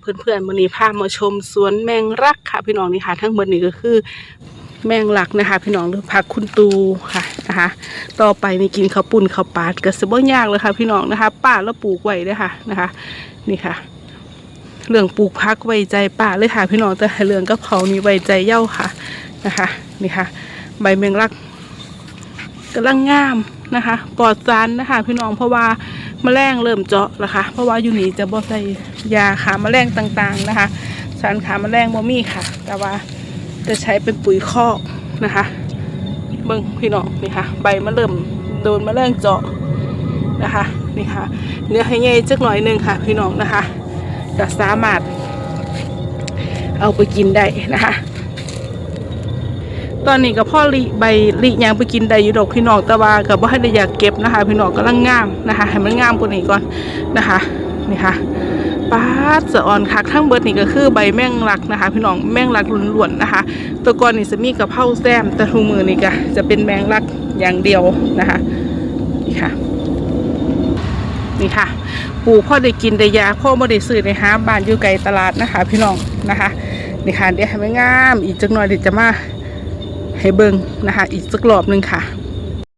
เพื่อนๆวันนี้พามาชมสวนแมงรักค่ะ พี่น้องนี่ค่ะ ทั้งหมดนี้ก็คือ แมงลักนะคะ พี่น้องหรือผักคุณตูค่ะนะคะ ต่อไปนี่กินข้าวปุ่นข้าวปาดก็สบ่ยากเลยค่ะ พี่น้องนะคะป้าแล้วปลูกไว้ด้วยค่ะนะคะ นี่ค่ะ เรื่องปลูกพักไว้ใจป้าเลยค่ะ พี่น้องแต่เรื่องกะเพรานี่ไว้ใจเย่าค่ะนะคะ นี่ค่ะ ใบแมงลักกำลังงาม นะคะปลอดสารนะคะพี่น้องเพราะว่าแมลงเริ่มเจาะแล้วค่ะเพราะว่าอยู่นี่จะบ่ใส่ยาขาแมลงต่างๆนะคะ สารขาแมลงบ่มีค่ะ แต่ว่าจะใช้เป็นปุ๋ยคอกนะคะเบิ่งพี่น้องนี่ค่ะ ใบมันเริ่มโดนมแมลงเจาะนะคะนี่ค่ะ เนื้อให้ใหญ่จักหน่อยหนึงค่ะ พี่น้องนะคะก็สามารถเอาไปกินได้นะคะ ตอนนี้กับพ่อลิใบลิยางไปกินได้อยู่ดอกพี่น้องต่ว่ากับว่าให้ได้อยากเก็บนะคะ พี่น้องกำลังงามนะคะ ให้มันงามกว่านี้ก่อนนะคะนี่ค่ะปาดสะอ่อนคักทั้งเบิดนี่ก็คือใบแมงลักนะคะ พี่น้องแมงลักล้วนๆนะคะตัวก่อนนี่จะมีกะเพราแซมแต่ทูมือนี่ก็จะเป็นแมงลักอย่างเดียวนะคะนี่ค่ะนี่ค่ะปลูกพ่อได้กินได้ยาพ่อไม่ได้ซื้อในห้าบ้านอยู่ไกลตลาดนะคะ พี่น้องนะคะนี่ค่ะเดี๋ยวให้มันงามอีกจักหน่อยเดี๋ยวจะมา ให้เบิ่งนะคะ อีกสักรอบหนึ่งค่ะ